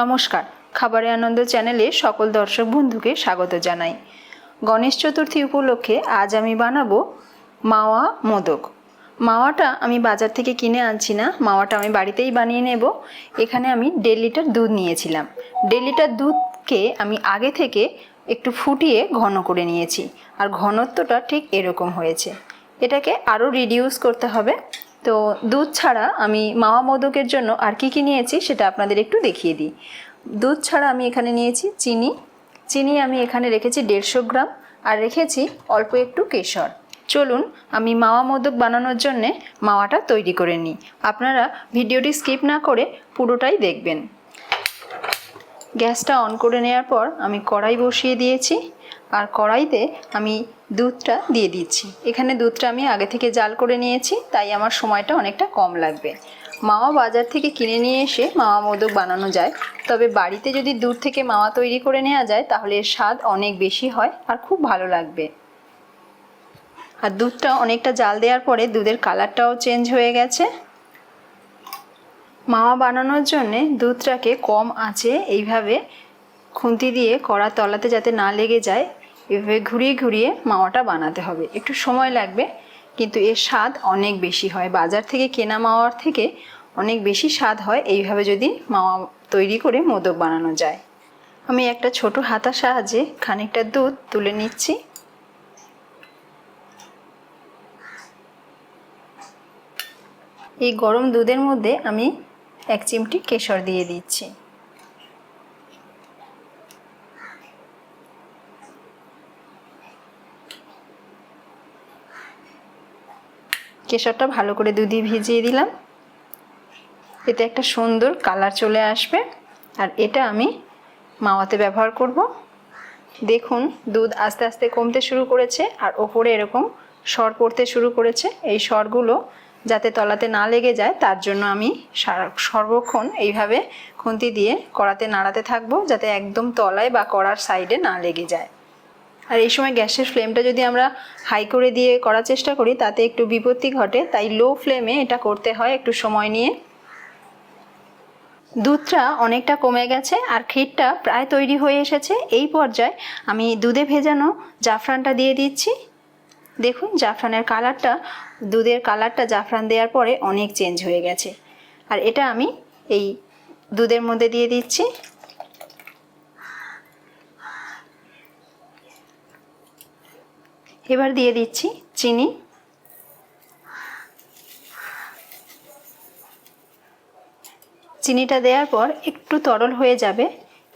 নমস্কার। খাবারে আনন্দ চ্যানেলে সকল দর্শক বন্ধুকে স্বাগত জানাই। গণেশ চতুর্থী উপলক্ষে আজ আমি বানাবো মাওয়া মোদক। মাওয়াটা আমি বাজার থেকে কিনে আনছি না, মাওয়াটা আমি বাড়িতেই বানিয়ে নেব। এখানে আমি দেড় লিটার দুধ নিয়েছিলাম। দেড় লিটার দুধকে আমি আগে থেকে একটু ফুটিয়ে ঘন করে নিয়েছি। আর ঘনত্বটা ঠিক এরকম হয়েছে। এটাকে আরও রিডিউস করতে হবে। তো দুধ ছাড়া আমি মাওয়া মোদকের জন্য আর কি কি নিয়েছি সেটা আপনাদের একটু দেখিয়ে দিই। দুধ ছাড়া আমি এখানে নিয়েছি চিনি। চিনি আমি এখানে রেখেছি দেড়শো গ্রাম আর রেখেছি অল্প একটু কেশর। চলুন আমি মাওয়া মোদক বানানোর জন্যে মাওয়াটা তৈরি করে নিই। আপনারা ভিডিওটি স্কিপ না করে পুরোটাই দেখবেন। গ্যাসটা অন করে নেওয়ার পর আমি কড়াই বসিয়ে দিয়েছি। আর কড়াইতে আমি দুধটা দিয়ে দিচ্ছি। এখানে দুধটা আমি আগে থেকে জাল করে নিয়েছি, তাই আমার সময়টা অনেকটা কম লাগবে। মাওয়া বাজার থেকে কিনে নিয়ে এসে মাওয়া মোদক বানানো যায়। তবে বাড়িতে যদি দুধ থেকে মাওয়া তৈরি করে নেওয়া যায়, তাহলে এর স্বাদ অনেক বেশি হয় আর খুব ভালো লাগবে। আর দুধটা অনেকটা জাল দেওয়ার পরে দুধের কালারটাও চেঞ্জ হয়ে গেছে। মাওয়া বানানোর জন্যে দুধটাকে কম আঁচে এইভাবে খুন্তি দিয়ে কড়া তলাতে যাতে না লেগে যায়, এভাবে ঘুরিয়ে ঘুরিয়ে মাওয়াটা বানাতে হবে। একটু সময় লাগবে, কিন্তু এর স্বাদ অনেক বেশি হয়। বাজার থেকে কেনা মাওয়ার থেকে অনেক বেশি স্বাদ হয়। এইভাবে যদি মাওয়া তৈরি করে মোদক বানানো যায়। আমি একটা ছোট হাতার সাহায্যে খানিকটা দুধ তুলে নিচ্ছি। এই গরম দুধের মধ্যে আমি এক চিমটি কেশর দিয়ে দিচ্ছি। কেশরটা ভালো করে দুধে ভিজিয়ে দিলাম। এতে একটা সুন্দর কালার চলে আসবে। আর এটা আমি মাওয়াতে ব্যবহার করব। দেখুন, দুধ আস্তে আস্তে কমতে শুরু করেছে আর ওপরে এরকম সর পড়তে শুরু করেছে। এই সরগুলো যাতে তলাতে না লেগে যায়, তার জন্য আমি সারা- সর্বক্ষণ এইভাবে খুন্তি দিয়ে কড়াতে নাড়াতে থাকব, যাতে একদম তলায় বা কড়ার সাইডে না লেগে যায়। আর এই সময় গ্যাসের ফ্লেমটা যদি আমরা হাই করে দিয়ে করার চেষ্টা করি, তাতে একটু বিপত্তি ঘটে। তাই লো ফ্লেমে এটা করতে হয় একটু সময় নিয়ে। দুধটা অনেকটা কমে গেছে আর ক্ষীরটা প্রায় তৈরি হয়ে এসেছে। এই পর্যায়ে আমি দুধে ভেজানো জাফরানটা দিয়ে দিচ্ছি। দেখুন, জাফরানের কালারটা, দুধের কালারটা জাফরান দেওয়ার পরে অনেক চেঞ্জ হয়ে গেছে। আর এটা আমি এই দুধের মধ্যে দিয়ে দিচ্ছি। এবার দিয়ে দিচ্ছি চিনি। চিনিটা দেওয়ার পর একটু তরল হয়ে যাবে,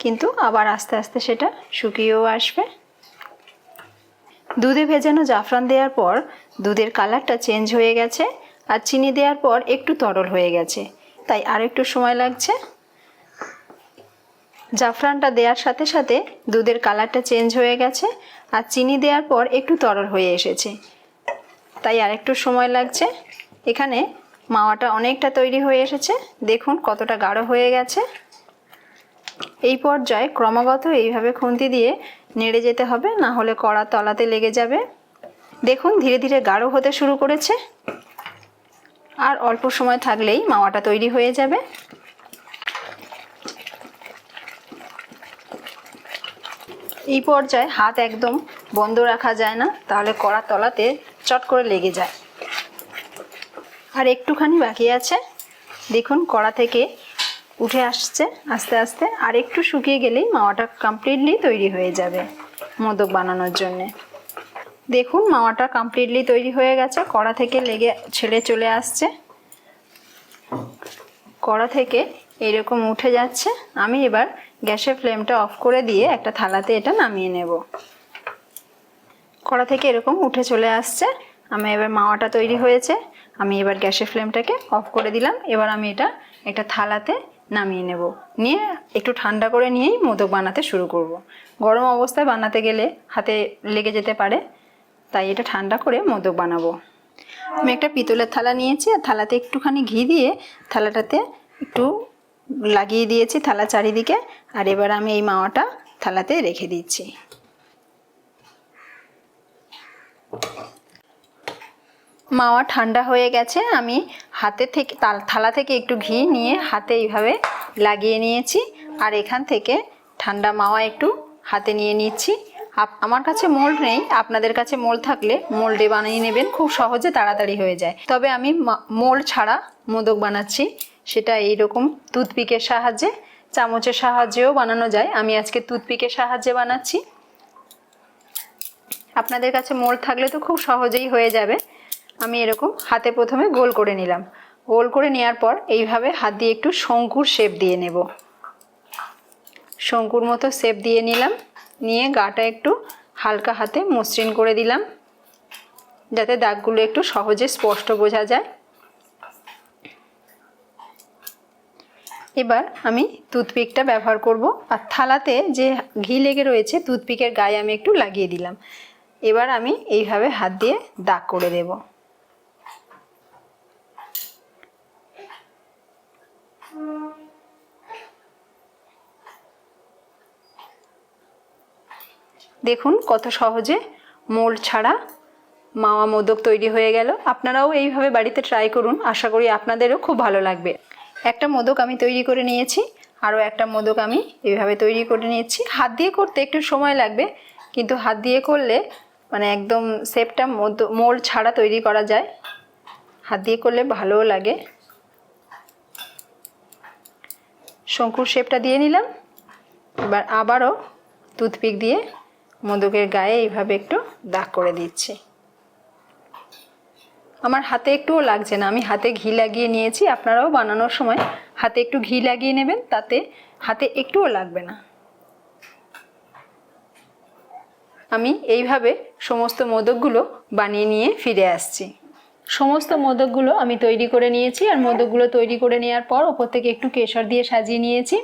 কিন্তু আবার আস্তে আস্তে সেটা শুকিয়েও আসবে। দুধে ভেজানো জাফরান দেওয়ার পর দুধের কালারটা চেঞ্জ হয়ে গেছে, আর চিনি দেওয়ার পর একটু তরল হয়ে গেছে। তাই আর একটু সময় লাগছে। জাফরানটা দেওয়ার সাথে সাথে দুধের কালারটা চেঞ্জ হয়ে গেছে আর চিনি দেওয়ার পর একটু তরল হয়ে এসেছে। তাই আর একটু সময় লাগছে। এখানে মাওয়াটা অনেকটা তৈরি হয়ে এসেছে। দেখুন কতটা গাঢ় হয়ে গেছে। এই পর্যায়ে ক্রমাগত এইভাবে খুন্তি দিয়ে নেড়ে যেতে হবে, না হলে কড়া তলাতে লেগে যাবে। দেখুন ধীরে ধীরে গাঢ় হতে শুরু করেছে। আর অল্প সময় থাকলেই মাওয়াটা তৈরি হয়ে যাবে। এই পর্যায়ে হাত একদম বন্ধ রাখা যায় না, তাহলে কড়া তলাতে চট করে লেগে যায়। আর একটুখানি বাকি আছে। দেখুন কড়া থেকে উঠে আসছে আস্তে আস্তে, আর একটু শুকিয়ে গেলেই মাওয়াটা কমপ্লিটলি তৈরি হয়ে যাবে মোদক বানানোর জন্যে। দেখুন মাওয়াটা কমপ্লিটলি তৈরি হয়ে গেছে, কড়া থেকে লেগে ছেড়ে চলে আসছে। কড়া থেকে এরকম উঠে যাচ্ছে। আমি এবার গ্যাসের ফ্লেমটা অফ করে দিয়ে একটা থালাতে এটা নামিয়ে নেব। কড়া থেকে এরকম উঠে চলে আসছে। আমি এবার মাওয়াটা তৈরি হয়েছে। আমি এবার গ্যাসের ফ্লেমটাকে অফ করে দিলাম। এবার আমি এটা একটা থালাতে নামিয়ে নেব। নিয়ে একটু ঠান্ডা করে নিয়েই মোদক বানাতে শুরু করব। গরম অবস্থায় বানাতে গেলে হাতে লেগে যেতে পারে, তাই এটা ঠান্ডা করে মোদক বানাবো। আমি একটা পিতলের থালা নিয়েছি। আর থালাতে একটুখানি ঘি দিয়ে থালাটাতে একটু লাগিয়ে দিয়েছি থালা চারিদিকে, আর এবার আমি এই মাওয়াটা থালাতে রেখে দিচ্ছি। মাওয়া ঠান্ডা হয়ে গেছে, আমি হাতে থেকে থালা থেকে একটু ঘি নিয়ে হাতে এইভাবে লাগিয়ে নিয়েছি, আর এখান থেকে ঠান্ডা মাওয়া একটু হাতে নিয়ে নিচ্ছি। আমার কাছে মোল্ড নেই, আপনাদের কাছে মোল্ড থাকলে মোল্ডে বানিয়ে নেবেন, খুব সহজে তাড়াতাড়ি হয়ে যায়। তবে আমি মোল্ড ছাড়া মোদক বানাচ্ছি। সেটা এইরকম। টুথপিকের সাহায্যে, চামচের সাহায্যেও বানানো যায়। আমি আজকে টুথপিকের সাহায্যে বানাচ্ছি। আপনাদের কাছে মোল্ড থাকলে তো খুব সহজেই হয়ে যাবে। আমি এরকম হাতে প্রথমে গোল করে নিলাম। গোল করে নেওয়ার পর এইভাবে হাত দিয়ে একটু শঙ্কুর শেপ দিয়ে নেব। শঙ্কুর মতো শেপ দিয়ে নিলাম। নিয়ে গাটা একটু হালকা হাতে মসৃণ করে দিলাম। যাতে দাগগুলো একটু সহজে স্পষ্ট বোঝা যায়। এবার আমি টুথপিকটা ব্যবহার করব আর থালাতে যে ঘি লেগে রয়েছে টুথপিকের গায়ে আমি একটু লাগিয়ে দিলাম। এবার আমি এইভাবে হাত দিয়ে দাগ করে দেব। দেখুন কত সহজে মোল্ড ছাড়া মাওয়া মোদক তৈরি হয়ে গেল। আপনারাও এইভাবে বাড়িতে ট্রাই করুন। আশা করি আপনাদেরও খুব ভালো লাগবে। একটা মোদক আমি তৈরি করে নিয়েছি, আরও একটা মোদক আমি এইভাবে তৈরি করে নিয়েছি। হাত দিয়ে করতে একটু সময় লাগবে, কিন্তু হাত দিয়ে করলে মানে একদম শেপটা মোল্ড ছাড়া তৈরি করা যায়। হাত দিয়ে করলে ভালোও লাগে। শঙ্কুর শেপটা দিয়ে নিলাম। এবার আবারও টুথপিক দিয়ে মোদকের গায়ে এইভাবে একটু দাগ করে দিচ্ছি। আমার হাতে একটুও লাগছে না। আমি হাতে ঘি লাগিয়ে নিয়েছি, আপনারাও বানানোর সময় হাতে একটু ঘি লাগিয়ে নেবেন, তাতে হাতে একটুও লাগবে না। আমি এইভাবে সমস্ত মোদকগুলো বানিয়ে নিয়ে ফিরে আসছি। সমস্ত মোদকগুলো আমি তৈরি করে নিয়েছি, আর মোদকগুলো তৈরি করে নেওয়ার পর ওপর থেকে একটু কেশর দিয়ে সাজিয়ে নিয়েছি,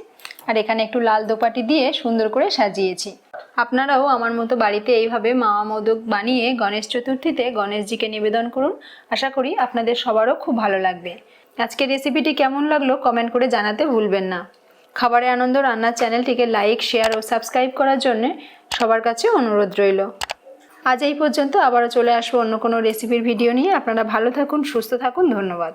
আর এখানে একটু লাল দোপাটি দিয়ে সুন্দর করে সাজিয়েছি। আপনারাও আমার মতো বাড়িতে এইভাবে মাওয়া মোদক বানিয়ে গণেশ চতুর্থীতে গণেশজিকে নিবেদন করুন। আশা করি আপনাদের সবারও খুব ভালো লাগবে। আজকের রেসিপিটি কেমন লাগল কমেন্ট করে জানাতে ভুলবেন না। খাবারে আনন্দ রান্নার চ্যানেলটিকে লাইক শেয়ার ও সাবস্ক্রাইব করার জন্য সবার কাছে অনুরোধ রইল। আজ এই পর্যন্ত আবারও চলে আসব অন্য কোনো রেসিপির ভিডিও নিয়ে। আপনারা ভালো থাকুন, সুস্থ থাকুন, ধন্যবাদ।